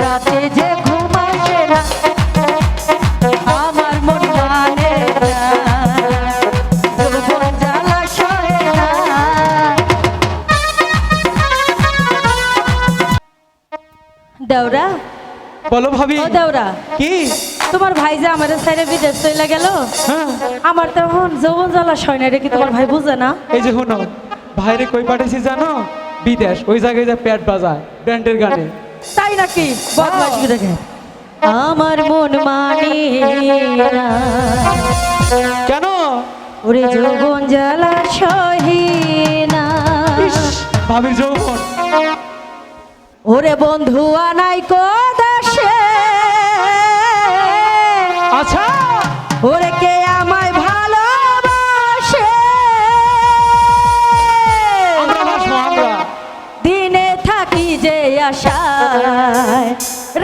রাতে যে ঘুম না আমার মন মানে জ্বালা সহে না। দেওরা? বলো ভাবি। ও দেওরা। কি? তোমার ভাই যে আমাদের সাইডে বিদেশ চলে গেল হ্যাঁ। আমার তখন যৌবন জ্বালা সয় না কি তোমার ভাই বুঝে না? এই যে শোনো ভাইরে কই জানো? বিদেশ ওই জায়গায় যা প্যাট বাজায় ব্যান্ডের গানে। তাই নাকি? বদমাশ দেখে আমার মন মানে না কেন? ওরে যৌবন জ্বালা সহি না ভাবির যৌবন। ওরে বন্ধু আনাই কদাসে। আচ্ছা। ওরে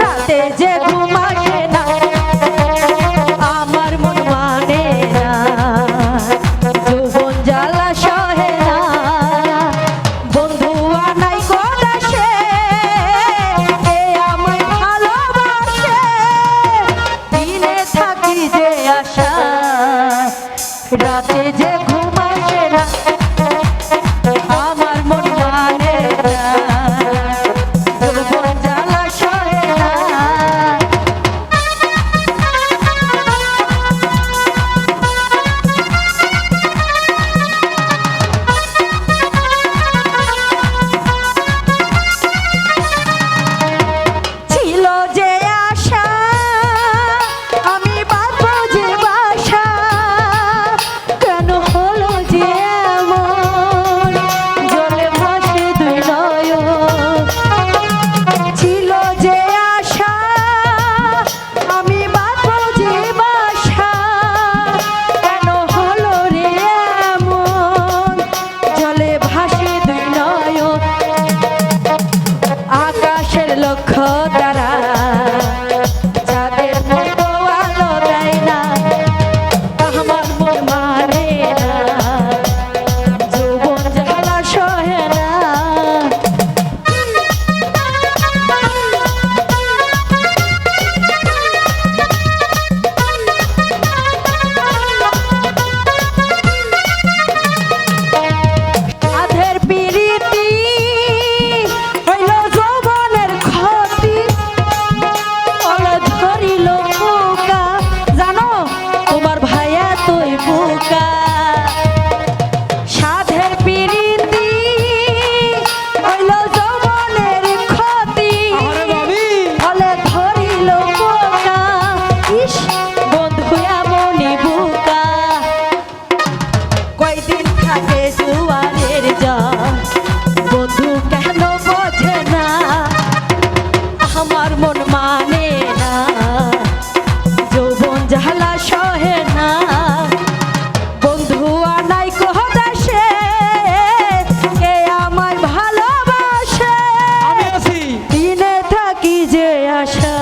রাতে যে ঘুমাসে না, আমার মন মানে না। জীবন জ্বালা সহে না। বন্ধু আনাই কোদাসে এ আমায় ভালোবাসে। দিনে থাকি আশা